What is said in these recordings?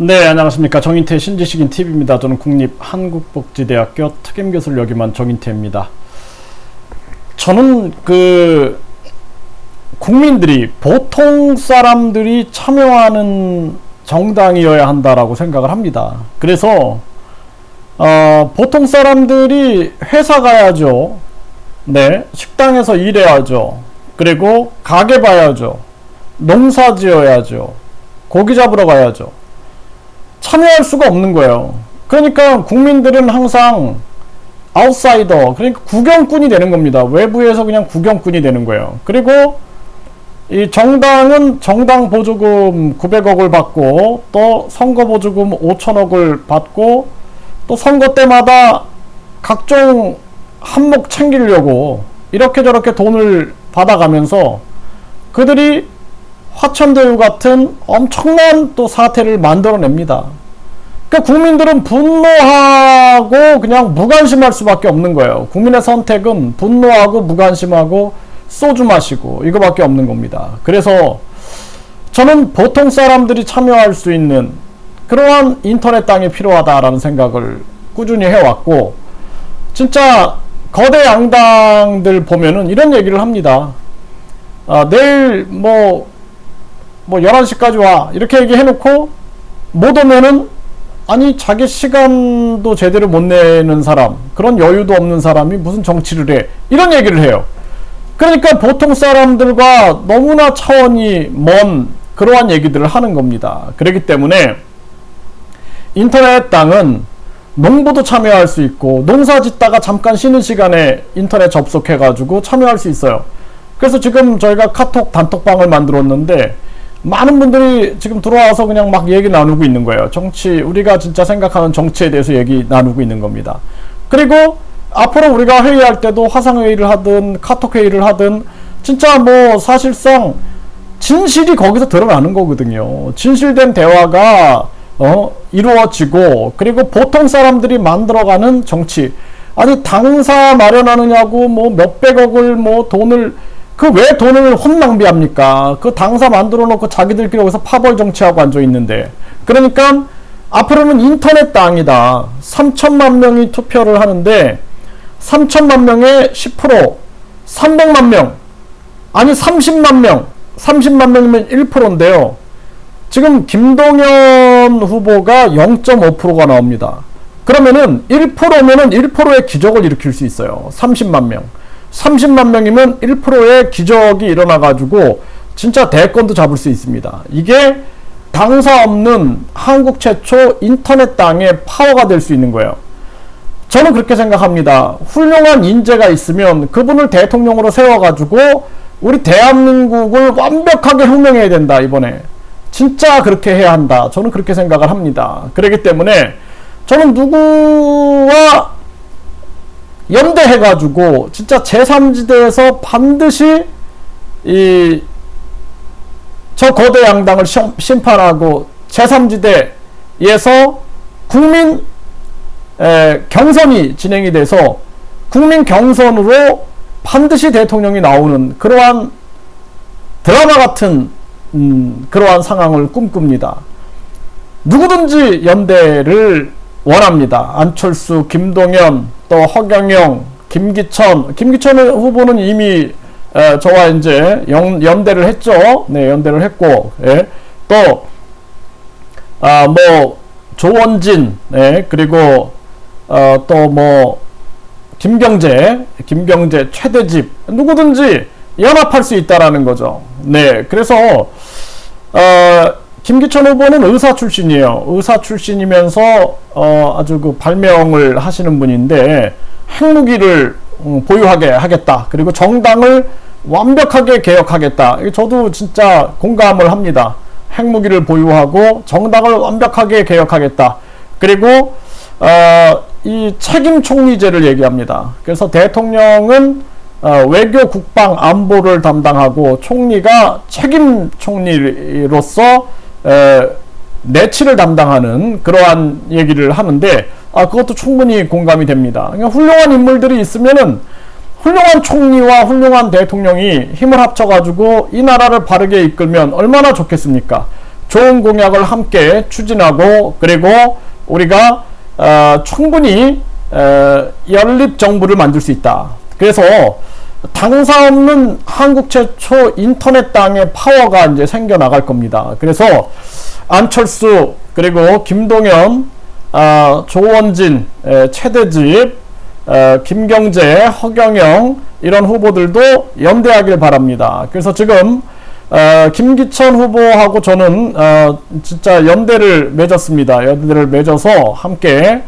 네, 안녕하십니까. 정인태 신지식인 TV입니다. 저는 국립한국복지대학교 특임교수를 역임한 정인태입니다. 저는 그 국민들이 보통 사람들이 참여하는 정당이어야 한다라고 생각을 합니다. 그래서 어, 보통 사람들이 회사 가야죠. 네, 식당에서 일해야죠. 그리고 가게 봐야죠. 농사 지어야죠. 고기 잡으러 가야죠. 참여할 수가 없는 거예요. 그러니까 국민들은 항상 아웃사이더, 그러니까 구경꾼이 되는 겁니다. 외부에서 그냥 구경꾼이 되는 거예요. 그리고 이 정당은 정당 보조금 900억을 받고 또 선거 보조금 5천억을 받고 또 선거 때마다 각종 한몫 챙기려고 이렇게 저렇게 돈을 받아가면서 그들이 화천대유 같은 엄청난 또 사태를 만들어냅니다. 그러니까 국민들은 분노하고 그냥 무관심할 수밖에 없는 거예요. 국민의 선택은 분노하고 무관심하고 소주 마시고 이거밖에 없는 겁니다. 그래서 저는 보통 사람들이 참여할 수 있는 그러한 인터넷 땅이 필요하다라는 생각을 꾸준히 해왔고 진짜 거대 양당들 보면은 이런 얘기를 합니다. 아, 내일 뭐, 뭐 11시까지 와. 이렇게 얘기해 놓고 못 오면은 아니 자기 시간도 제대로 못 내는 사람 그런 여유도 없는 사람이 무슨 정치를 해? 이런 얘기를 해요. 그러니까 보통 사람들과 너무나 차원이 먼 그러한 얘기들을 하는 겁니다. 그렇기 때문에 인터넷 땅은 농부도 참여할 수 있고 농사 짓다가 잠깐 쉬는 시간에 인터넷 접속해 가지고 참여할 수 있어요. 그래서 지금 저희가 카톡 단톡방을 만들었는데 많은 분들이 지금 들어와서 그냥 막 얘기 나누고 있는 거예요. 정치, 우리가 진짜 생각하는 정치에 대해서 얘기 나누고 있는 겁니다. 그리고 앞으로 우리가 회의할 때도 화상회의를 하든 카톡회의를 하든 진짜 뭐 사실상 진실이 거기서 드러나는 거거든요. 진실된 대화가 어, 이루어지고 그리고 보통 사람들이 만들어가는 정치 아니 당사 마련하느냐고 뭐 몇백억을 뭐 돈을 그 왜 돈을 혼낭비합니까? 그 당사 만들어 놓고 자기들끼리 여기서 파벌 정치하고 앉아 있는데. 그러니까 앞으로는 인터넷 땅이다. 3천만 명이 투표를 하는데 3천만 명의 10% 300만 명 아니 30만 명 30만 명이면 1%인데요. 지금 김동연 후보가 0.5%가 나옵니다. 그러면은 1%면은 1%의 기적을 일으킬 수 있어요. 30만 명. 30만 명이면 1%의 기적이 일어나가지고 진짜 대권도 잡을 수 있습니다. 이게 당사 없는 한국 최초 인터넷 당의 파워가 될 수 있는 거예요. 저는 그렇게 생각합니다. 훌륭한 인재가 있으면 그분을 대통령으로 세워가지고 우리 대한민국을 완벽하게 혁명해야 된다, 이번에. 진짜 그렇게 해야 한다. 저는 그렇게 생각을 합니다. 그렇기 때문에 저는 누구와 연대해가지고 진짜 제3지대에서 반드시 이 저 거대 양당을 심판하고 제3지대에서 국민 에, 경선이 진행이 돼서 국민 경선으로 반드시 대통령이 나오는 그러한 드라마 같은 음, 그러한 상황을 꿈꿉니다. 누구든지 연대를 원합니다. 안철수, 김동연, 또 허경영, 김기천, 김기천 후보는 이미 에, 저와 이제 연, 연대를 했죠. 네, 연대를 했고, 예. 또, 아, 뭐, 조원진, 네, 그리고, 어, 또 뭐, 김경재, 김경재, 최대집, 누구든지 연합할 수 있다라는 거죠. 네, 그래서, 어, 김기천 후보는 의사 출신이에요. 의사 출신이면서 어, 아주 그 발명을 하시는 분인데 핵무기를 음, 보유하게 하겠다. 그리고 정당을 완벽하게 개혁하겠다. 저도 진짜 공감을 합니다. 핵무기를 보유하고 정당을 완벽하게 개혁하겠다. 그리고 어, 이 책임 총리제를 얘기합니다. 그래서 대통령은 어, 외교, 국방, 안보를 담당하고 총리가 책임 총리로서 에, 내치를 담당하는 그러한 얘기를 하는데 아 그것도 충분히 공감이 됩니다. 그러니까 훌륭한 인물들이 있으면은 훌륭한 총리와 훌륭한 대통령이 힘을 합쳐가지고 이 나라를 바르게 이끌면 얼마나 좋겠습니까? 좋은 공약을 함께 추진하고 그리고 우리가 어, 충분히 어, 연립 정부를 만들 수 있다. 그래서 당사 없는 한국 최초 인터넷 당의 파워가 이제 생겨 나갈 겁니다. 그래서 안철수 그리고 김동연, 아, 조원진, 에, 최대집, 에, 김경재, 허경영 이런 후보들도 연대하길 바랍니다. 그래서 지금 어, 김기천 후보하고 저는 어, 진짜 연대를 맺었습니다. 연대를 맺어서 함께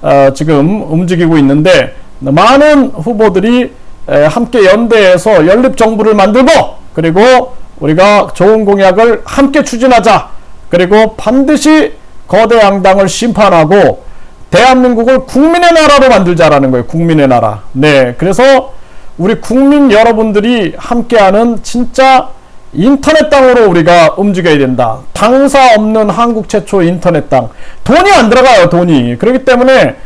어, 지금 움직이고 있는데 많은 후보들이 에, 함께 연대해서 연립 정부를 만들고 그리고 우리가 좋은 공약을 함께 추진하자. 그리고 반드시 거대 양당을 심판하고 대한민국을 국민의 나라로 만들자라는 거예요. 국민의 나라. 네. 그래서 우리 국민 여러분들이 함께하는 진짜 인터넷 땅으로 우리가 움직여야 된다. 당사 없는 한국 최초 인터넷 땅. 돈이 안 들어가요, 돈이. 그렇기 때문에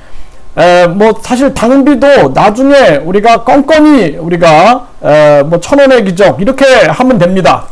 에, 뭐 사실 당비도 나중에 우리가 껌껌이 우리가 에, 뭐 천 원의 기적 이렇게 하면 됩니다.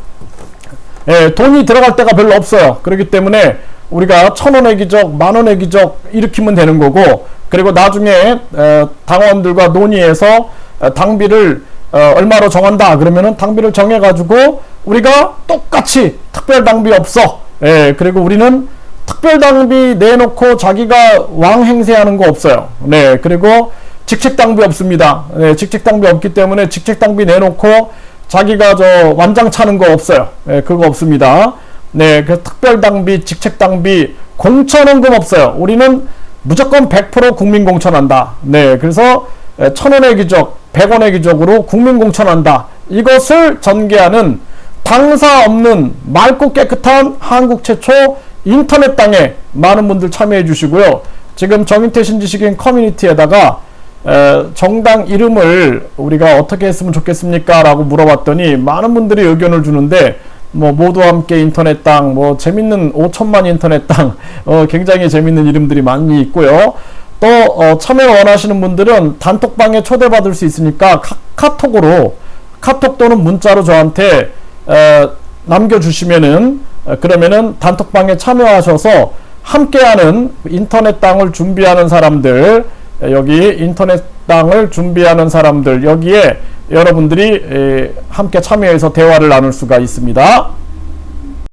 에, 돈이 들어갈 데가 별로 없어요. 그렇기 때문에 우리가 천 원의 기적, 만 원의 기적 일으키면 되는 거고 그리고 나중에 에, 당원들과 논의해서 에, 당비를 어, 얼마로 정한다 그러면은 당비를 정해가지고 우리가 똑같이 특별 당비 없어. 예, 그리고 우리는 특별 당비 내놓고 자기가 왕 행세하는 거 없어요. 네, 그리고 직책 당비 없습니다. 네, 직책 당비 없기 때문에 직책 당비 내놓고 자기가 저 완장 차는 거 없어요. 네, 그거 없습니다. 네, 그 특별 당비, 직책 당비, 공천원금 없어요. 우리는 무조건 100% 국민 공천한다. 네, 그래서 천 원의 기적, 100원의 기적으로 국민 공천한다. 이것을 전개하는 당사 없는 맑고 깨끗한 한국 최초 인터넷 땅에 많은 분들 참여해 주시고요. 지금 정인태 신지식인 커뮤니티에다가 에, 정당 이름을 우리가 어떻게 했으면 좋겠습니까? 라고 물어봤더니 많은 분들이 의견을 주는데 뭐 모두 함께 인터넷 땅, 뭐 재밌는 5천만 인터넷 땅, 어, 굉장히 재밌는 이름들이 많이 있고요. 또 어, 참여 원하시는 분들은 단톡방에 초대받을 수 있으니까 카, 톡으로 카톡 또는 문자로 저한테 에, 남겨주시면은 어, 그러면은 단톡방에 참여하셔서 함께하는 인터넷 땅을 준비하는 사람들 여기 인터넷 땅을 준비하는 사람들 여기에 여러분들이 함께 참여해서 대화를 나눌 수가 있습니다.